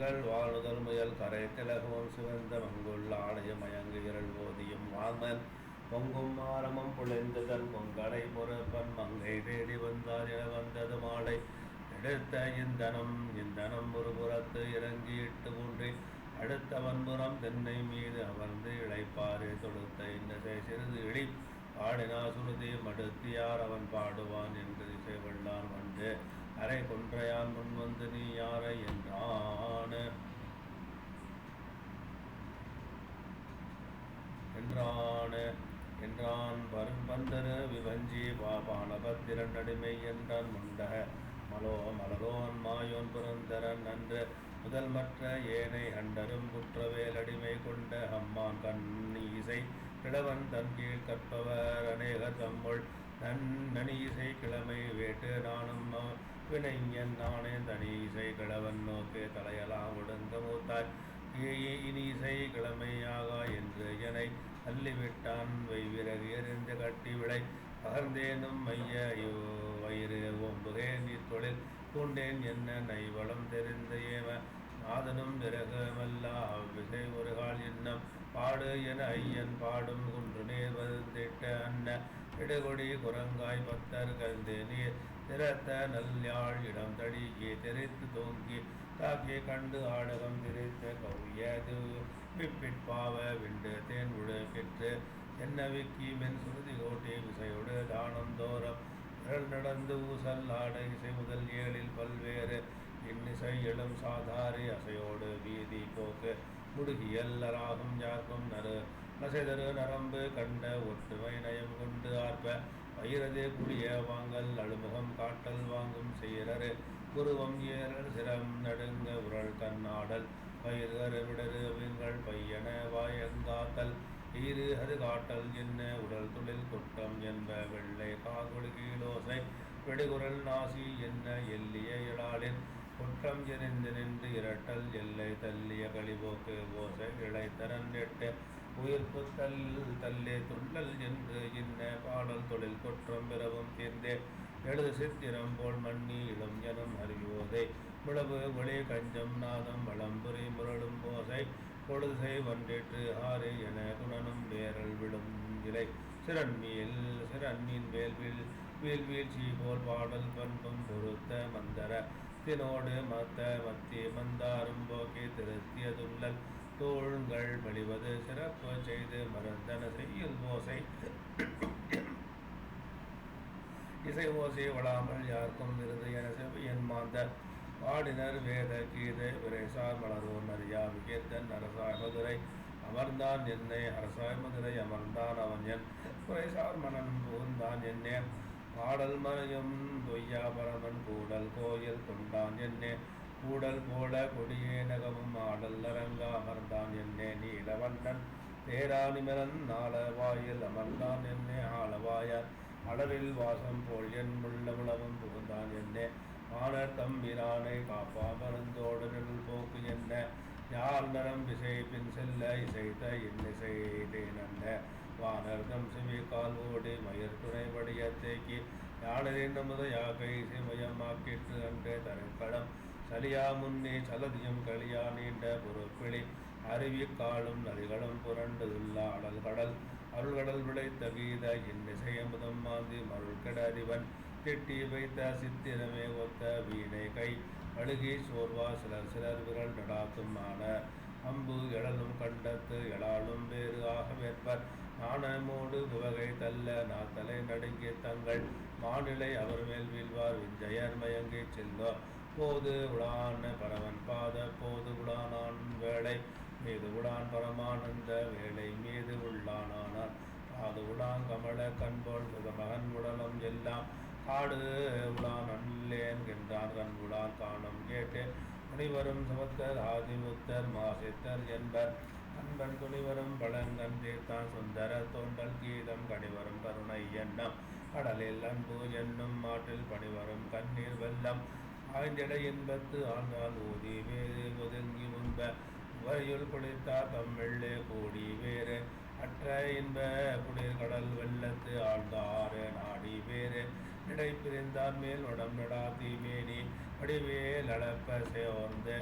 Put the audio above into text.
திங்கள் வாழுதல் முயல் கரை திலகவும் சிவந்த மங்குள் ஆலயம் மயங்கு இரள் போதியும் வாமன். பொங்கும் மாரமும் புழைந்ததன் பொங்கடை முறப்பன் மங்கை தேடி வந்தார் என வந்தது மாலை. எடுத்த இந்தனம் இந்தனம் ஒரு புறத்து இறங்கி இட்டு ஊன்றி அடுத்த வன்புறம் தென்னை மீது அமர்ந்து இளைப்பாறு தொடுத்த இன்னசை சிறிது இழி பாடினா சுருதி மடுத்தியார் அவன் பாடுவான் என்று இசை வந்து. அரை குன்றையான் முன் வந்து நீ யாரை என்றான் என்றான் என்றான் வரும் வந்தரு விவஞ்சி அடிமை என்றான் முண்டக மலோ மலரோன் மாயோன் புரந்தரன் நன்று முதல் மற்ற ஏனை அண்டரும் குற்றவேல் அடிமை கொண்ட அம்மான் கண் இசை கிழவன் தன் கீழ் கற்பவர் அநேக தம்முள். நன்னணி இசை கிழமை வேட்டு நானும் வினைஞன் நானே தனி இசை கிழவன் நோக்கு தலையலாம் ஒடுங்க மூத்தாய். இனி இசை கிழமையாகா என்று எனை தள்ளிவிட்டான் வைவிறகு எறிந்து கட்டி விளை பகர்ந்தேனும் ஐயோ வயிறு ஓம்புகே நீர் தொழில் பூண்டேன் என்ன? நைவளம் தெரிந்த ஏவ நாதனும் விரகமல்லா விசை ஒரு கால் இன்னம் பாடு என ஐயன் பாடும் குன்று நேர் வந்திட்ட அன்ன இடுகொடி குரங்காய் பத்தர் கந்து நீர் திறத்த நல்யாழ் இடம் தடியே தெரித்து தூங்கி தாக்கி கண்டு ஆடகம் திரித்த கவ்யது விப்பிற்பாவ விண்டு தேன் உழக்கிற்று என்ன விக்கி மென் சுருதி கோட்டி விசையோடு தானம் தோறும் திரள் நடந்து ஊசல் ஆடை இசை முதல் ஏழில் பல்வேறு இன்னிசை எழும் சாதாரி அசையோடு வீதி போக்கு முடுகியல்லராகும் யாருக்கும் நறு நசைதரு நரம்பு கண்ட ஒற்றுமை நயம் கொண்டு ஆர்ப்ப வயிறதே புளிய வாங்கல் அழுமுகம் காட்டல் வாங்கும் செய்யரரு குருவம் ஏறல் சிரம் நடுங்க உரல் கண்ணாடல் பயிர்கரு விடரு விங்கள் பையன வாயங்காத்தல் ஈரு அது காட்டல் என்ன உடல் தொழில் குற்றம் என்ப வெள்ளை காகுடு கீழோசை. வெடுகுரல் நாசி என்ன எல்லிய இழாளின் குற்றம் எரிந்து நின்று இரட்டல் எல்லை தள்ளிய களிபோக்கு ஓசை இழைத்தரன் எட்டு. உயிர் புத்தல் தல்லே துள்ளல் என்று இன்ன பாடல் தொழில் குற்றம் பிறவும் தீர்ந்தே. எழுது சித்திரம் போல் மண்ணி இளம் எனும் அறிவோதை. முழவு ஒளி கஞ்சம் நாதம் வளம்புரி முரளும் போசை பொழுதுசை வண்டிற்று ஆறு என குணனும் வேரல் விடும் இலை சிறன்மீல் சிறன்மீன் வேல்வில் வீழ்வீழ்ச்சி போல் பாடல் பண்பும் பொருத்த மந்தர. தினோடு மத்த மத்திய மந்தாரும் போக்கி திருத்திய துள்ளல் தோள்கள் வழிவது சிறப்பு செய்து மருந்தன செய்யும் ஓசை. இசை ஓசை வளாமல் யாருக்கும் இருந்து என செவியன் மாந்த பாடினர் வேத கீதை விரைசார் மலரோன் அறியா விகேத்தன் அரசாய் மதுரை. அமர்ந்தான் என்னை அரசாய் மதுரை அமர்ந்தான் அவன் என். குறைசார் மனன் புகுந்தான் என்னே. பாடல் மறையும் தொய்யா பரமன் கூடல் கோயில் கொண்டான் என்னே. கூடல் போல கொடியே நகமும் ஆடல் அரங்கா அமர்ந்தான் என்னே நீலவண்ணன். தேராணிமரன் நாள அமர்ந்தான் என்னே ஆளவாயார் அளவில் வாசம் போல் என் முள்ளமுளவும் புகுந்தான் என்னே. மாணர் தம்பிரானை காப்பா மருந்தோடு நிழல் போக்கு என்ன. யார் நரம் விசை பின் செல்ல இசைத்த இன்னிசைதேன் அண்ண வானர்தம் சிவி கால் ஓடி மயிர் துணைபடிய தேக்கி. யானரின் நமுத யாகை சிமயமாக்கிற்று அன்றே தரைக்களம். சலியா முன்னே சலதியும் களியா நீண்ட பொறுப்பிழி அருவி காலும் நதிகளும் புரண்டு அடல் கடல் அருள்கடல் விளைத்த கீத இன்னிசையமுதம் மாந்தி மருள் கெட அறிவன். திட்டி வைத்த சித்திரமே ஒத்த வீணை கை. அழுகி சோர்வா சிலர் சிலர் விரல் நடாத்தும் ஆன. அம்பு எழலும் கண்டத்து எழாலும் வேறு ஆக வேற்பர். நாணமோடு குவகை தள்ள நாத்தலை நடுங்கி தங்கள். மாநிலை அவர் மேல் வீழ்வார் விஞ்சயர் மயங்கி செல்வார். போது உடான் பரவன் பாத போது உடானான் வேளை மீது உடான் பரமானந்த வேளை மீது உள்ளானானான் காது உடான் கமல கண்போல் மகன் உடலம் எல்லாம் காடு உடான் அன்லேன் என்றான். கண் உடான் காணும் கேட்டேன். முனிவரும் சமத்தர் ஆதிமுத்தர் மாசித்தர் என்பர். அன்பன் துணிவரும் பழங்கன் தீர்த்தான் சுந்தர தோண்டல் கீதம் கனிவரும் கருணை எண்ணம். கடலில் அன்பு என்னும் மாட்டில் பணிவரும் கண்ணீர் வெள்ளம். ஆய்ந்திட இன்பத்து ஆண்டால் ஊதி வேறு ஒதுங்கி முன்ப வரையுள் குளித்தா தம்மெள்ளே கூடி வேறு. அற்ற இன்ப குளிர் கடல் வெள்ளத்து ஆழ்ந்தாறு நாடி வேறு. நடை பிரிந்தான் மேல் உடம் தீமேனி வடிவேல் அளப்ப சேர்ந்து